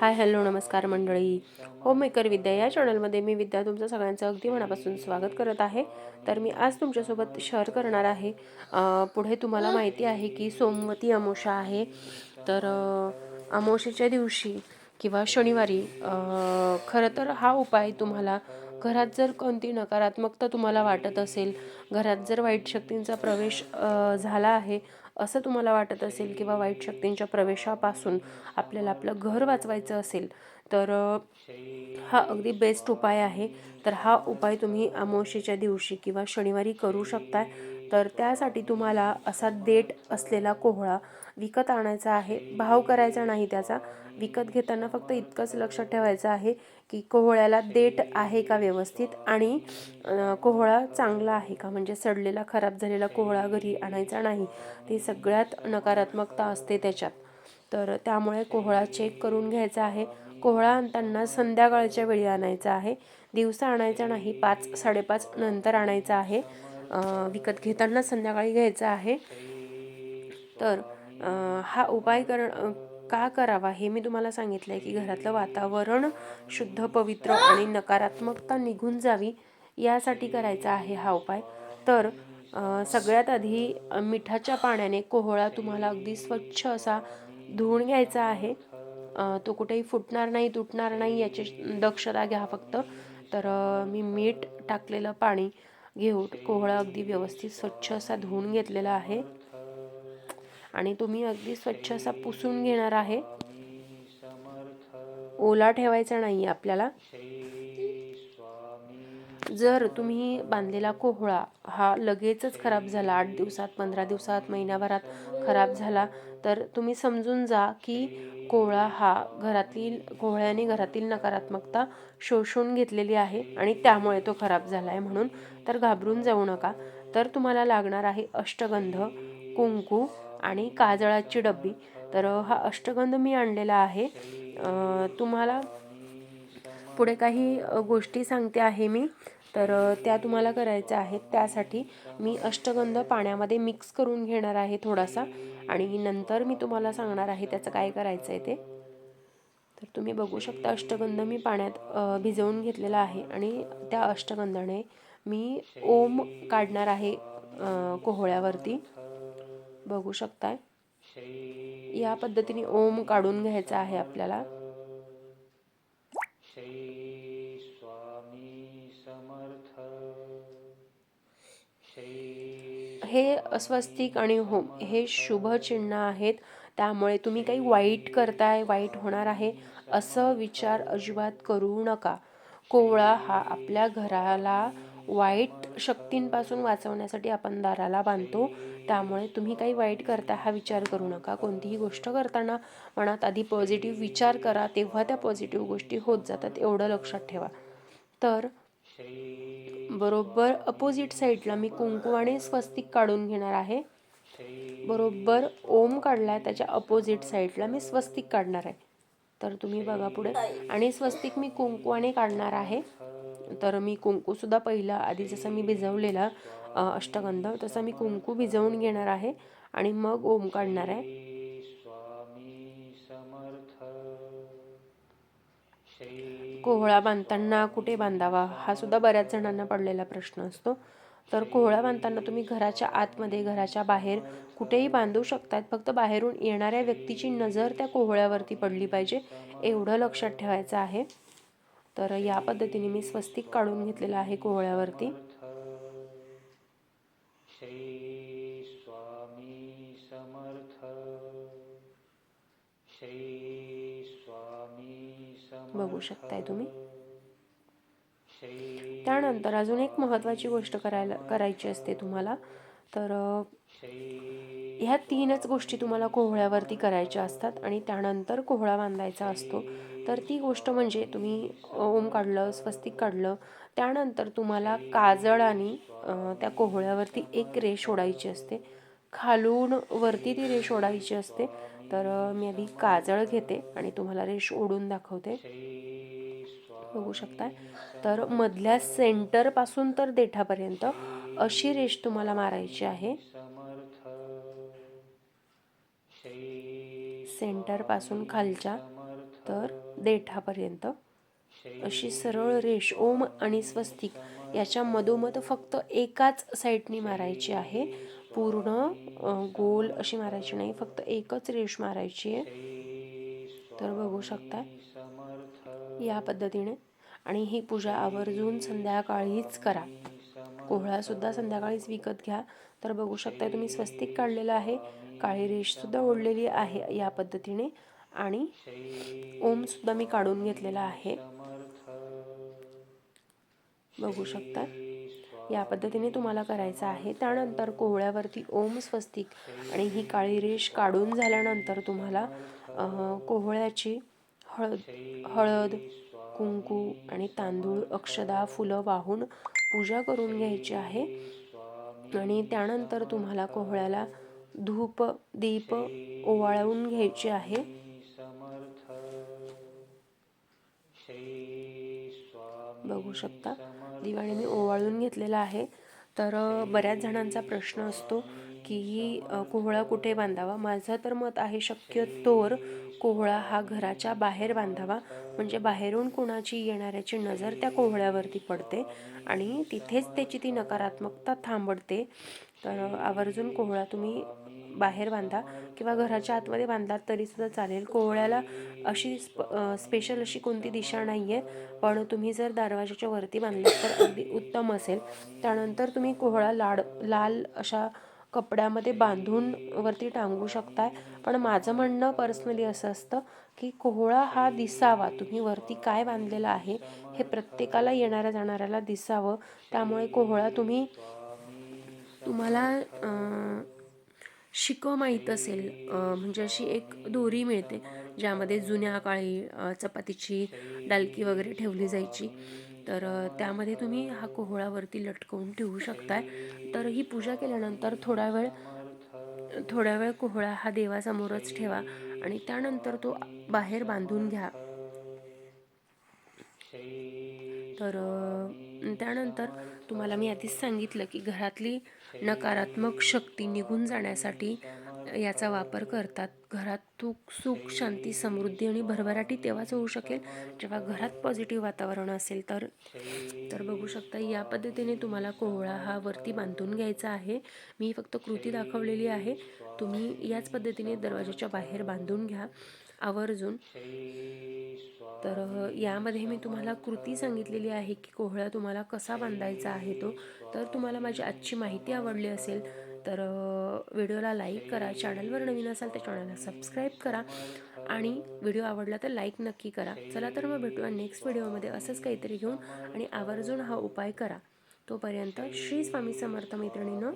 Hi hello नमस्कार मंडळी. Homemaker विद्या या चॅनलमध्ये मी विद्या तुमचं सगळ्यांचं अगदी मनापासून स्वागत करत आहे. तर मी आज तुमच्यासोबत शेअर करणार आहे. पुढे तुम्हाला माहिती आहे की सोमवती अमोशा आहे. तर अमोशेच्या दिवशी किंवा शनिवारी खरं तर हा उपाय तुम्हाला घरात जर कोणती नकारात्मकता तुम्हाला वाटत असेल घरात जर वाईट शक्तींचा प्रवेश झाला आहे असं तुम्हाला वाटत असेल किंवा वाईट शक्तींच्या प्रवेशापासून आपल्याला आपलं घर वाचवायचं असेल तर हा अगदी बेस्ट उपाय आहे. तर हा उपाय तुम्ही अमावस्येच्या दिवशी किंवा शनिवारी करू शकताय. तर त्यासाठी तुम्हाला असा देठ असलेला कोहळा विकत आणायचा आहे. भाव करायचा नाही त्याचा. विकत घेताना फक्त इतकंच लक्षात ठेवायचं आहे की कोहळ्याला देठ आहे का व्यवस्थित आणि कोहळा चांगला आहे का? म्हणजे सडलेला खराब झालेला कोहळा घरी आणायचा नाही. ती सगळ्यात नकारात्मकता असते त्याच्यात. तर त्यामुळे कोहळा चेक करून घ्यायचा आहे. कोहळा आणताना संध्याकाळच्या वेळी आणायचा आहे. दिवसा आणायचा नाही पाच साडेपाच नंतर आणायचा आहे. विकत घेताना संध्याकाळी घ्यायचा आहे. तर हा उपाय कर का करावा हे मी तुम्हाला सांगितलं आहे की घरातलं वातावरण शुद्ध पवित्र आणि नकारात्मकता निघून जावी यासाठी करायचा आहे हा उपाय. तर सगळ्यात आधी मिठाच्या पाण्याने कोहळा तुम्हाला अगदी स्वच्छ असा धुवून घ्यायचा आहे. तो कुठेही फुटणार नाही तुटणार नाही याची दक्षता घ्या फक्त. तर मी मीठ टाकलेलं पाणी घेऊन कोहळा अगदी व्यवस्थित स्वच्छ असा धुवून घेतलेला आहे. आणि तुम्ही अगदी स्वच्छ असा पुसून घेणार आहे. ओला ठेवायचा नाही आपल्याला. जर तुम्ही बांधलेला कोहळा हा लगेचच खराब झाला आठ दिवसात पंधरा दिवसात महिन्याभरात खराब झाला तर तुम्ही समजून जा की कोहळा हा घरातील कोहळ्याने घरातील नकारात्मकता शोषून घेतलेली आहे आणि त्यामुळे तो खराब झाला आहे म्हणून. तर घाबरून जाऊ नका. तर तुम्हाला लागणार आहे अष्टगंध कुंकू आणि काजळाची डब्बी. तर हा अष्टगंध मी आणलेला आहे. तुम्हाला पुढे काही गोष्टी सांगते आहे मी. तर त्या तुम्हाला करायच्या आहेत. त्यासाठी मी अष्टगंध पाण्यामध्ये मिक्स करून घेणार आहे थोडासा. आणि नंतर मी तुम्हाला सांगणार आहे त्याचं काय करायचं आहे ते. तर तुम्ही बघू शकता अष्टगंध मी पाण्यात भिजवून घेतलेला आहे आणि त्या अष्टगंधाने मी ओम काढणार आहे कोहळ्यावरती. बघू शकताय. या पद्धतीने ओम काढून घ्यायचा आहे आपल्याला. हे स्वस्तिक आणि होम हे शुभ चिन्ह आहेत. त्यामुळे तुम्ही काही वाईट करताय वाईट होणार आहे असं विचार अजिबात करू नका. कोवळा हा आपल्या घराला वाईट शक्तींपासून वाचवण्यासाठी आपण दाराला बांधतो. त्यामुळे तुम्ही काही वाईट करता हा विचार करू नका. कोणतीही गोष्ट करताना मनात आधी पॉझिटिव्ह विचार करा तेव्हा त्या पॉझिटिव्ह गोष्टी होत जातात एवढं लक्षात ठेवा. तर बरोबर अपोजिट साईडला मी कुंकू आणि स्वस्तिक काढून घेणार आहे. बरोबर ओम काढलाय त्याच्या अपोजिट साईडला मी स्वस्तिक काढणार आहे. तर तुम्ही बघा पुढे. आणि स्वस्तिक मी कुंकूने काढणार आहे. तर मी कुंकू सुद्धा पहिला आधी जसं मी भिजवलेला अष्टगंध तसं मी कुंकू भिजवून घेणार आहे. आणि मग ओम काढणार आहे. कोहळा बांधताना कुठे बांधावा? हा सुद्धा बऱ्याच जणांना पडलेला प्रश्न असतो. तर कोहळा बांधताना तुम्ही घराच्या आतमध्ये घराच्या बाहेर कुठेही बांधू शकतात. फक्त बाहेरून येणाऱ्या व्यक्तीची नजर त्या कोहळ्यावरती पडली पाहिजे एवढं लक्षात ठेवायचं आहे. तर या पद्धतीने मी स्वस्तिक काढून घेतलेलं आहे कोहळ्यावरती. बघू शकताय तुम्ही. त्यानंतर अजून एक महत्त्वाची गोष्ट करायला करायची असते तुम्हाला. तर ह्या तीनच गोष्टी तुम्हाला कोहळ्यावरती करायच्या असतात आणि त्यानंतर कोहळा बांधायचा असतो. तर ती गोष्ट म्हणजे तुम्ही ओम काढलं स्वस्तिक काढलं त्यानंतर तुम्हाला काजळ आणि त्या कोहळ्यावरती एक रेष ओढायची असते. खालून वरती ती रेष ओढायची असते. तर मी आधी काजळ घेते आणि तुम्हाला रेष ओढून दाखवते. बघू शकताय. तर मधल्या सेंटरपासून तर देठापर्यंत अशी रेष तुम्हाला मारायची आहे. सेंटरपासून खालच्या तर देठापर्यंत अशी सरळ रेष ओम आणि स्वस्तिक याच्या मधोमध फक्त एकाच साईडनी मारायची आहे. पूर्ण गोल अशी मारायची नाही फक्त एकच रेष मारायची आहे. तर बघू शकता या पद्धतीने. आणि ही पूजा आवर्जून संध्याकाळीच करा. कोहळासुद्धा संध्याकाळीच विकत घ्या. तर बघू शकता तुम्ही स्वस्तिक काढलेलं आहे. काळी रेषसुद्धा ओढलेली आहे या पद्धतीने. आणि ओमसुद्धा मी काढून घेतलेला आहे. बघू शकता. या पद्धतीने तुम्हाला करायचं आहे. त्यानंतर कोहळ्यावरती ओम स्वस्तिक आणि ही काळी रेष काढून झाल्यानंतर तुम्हाला कोहळ्याची हळद हळद कुंकू आणि तांदूळ अक्षदा फुलं वाहून पूजा करून घ्यायची आहे. आणि त्यानंतर तुम्हाला कोहळ्याला धूप दीप ओवाळवून घ्यायचे आहे. बघू शकता. दिवाळी मी ओवाळून घेतलेला आहे. तर बऱ्याच जणांचा प्रश्न असतो की कोहळा कुठे बांधावा? माझं तर मत आहे शक्यतोवर कोहळा हा घराच्या बाहेर बांधावा. म्हणजे बाहेरून कुणाची येणाऱ्याची नजर त्या कोहळ्यावरती पडते आणि तिथेच त्याची ती नकारात्मकता थांबडते तर आवर्जून कोहळा तुम्ही बाहेर बांधा. किंवा घराच्या आतमध्ये बांधलात तरी सुद्धा चालेल. कोहळ्याला अशी स्प स्पेशल अशी कोणती दिशा नाही आहे पण तुम्ही जर दरवाजाच्या वरती बांधलात तर अगदी उत्तम असेल. त्यानंतर तुम्ही कोहळा लाड लाल अशा कपड्यामध्ये बांधून वरती टांगू शकताय. पण माझं म्हणणं पर्सनली असं असतं की कोहळा हा दिसावा. तुम्ही वरती काय बांधलेलं आहे हे प्रत्येकाला येणाऱ्या जाणाऱ्याला दिसावं. त्यामुळे कोहळा तुम्ही तुम्हाला शिको माहीत असेल. म्हणजे अशी एक दोरी मिळते ज्यामध्ये जुन्या काळी चपातीची डालकी वगैरे ठेवली जायची. तर त्यामध्ये तुम्ही हा कोहळावरती लटकवून ठेवू शकताय. तर ही पूजा केल्यानंतर थोडा वेळ थोड्या वेळ कोहळा हा देवासमोरच ठेवा आणि त्यानंतर तो बाहेर बांधून घ्या. तर त्यानंतर तुम्हाला मी आधीच सांगितलं की घरातली नकारात्मक शक्ती निघून जाण्यासाठी याचा वापर करतात. घरात तुक सुख शांती समृद्धी आणि भरभराटी तेव्हाच होऊ शकेल. जेव्हा घरात पॉझिटिव्ह वातावरण असेल तर तर बघू शकता या पद्धतीने तुम्हाला कोहळा हा वरती बांधून घ्यायचा आहे. मी फक्त कृती दाखवलेली आहे. तुम्ही याच पद्धतीने दरवाजाच्या बाहेर बांधून घ्या. आवर्जून तर यामध्ये मी तुम्हाला कृती सांगितलेली आहे की कोहळा तुम्हाला कसा बांधायचा आहे तो. तर तुम्हाला माझी आजची माहिती आवडली असेल तर व्हिडिओला लाईक करा चॅनलवर नवीन असाल तर चॅनलला सबस्क्राईब करा आणि व्हिडिओ आवडला तर लाईक नक्की करा. चला तर मग भेटूया नेक्स्ट व्हिडिओमध्ये. असंच काहीतरी घेऊन आणि आवर्जून हा उपाय करा. तोपर्यंत श्री स्वामी समर्थ मैत्रिणीनं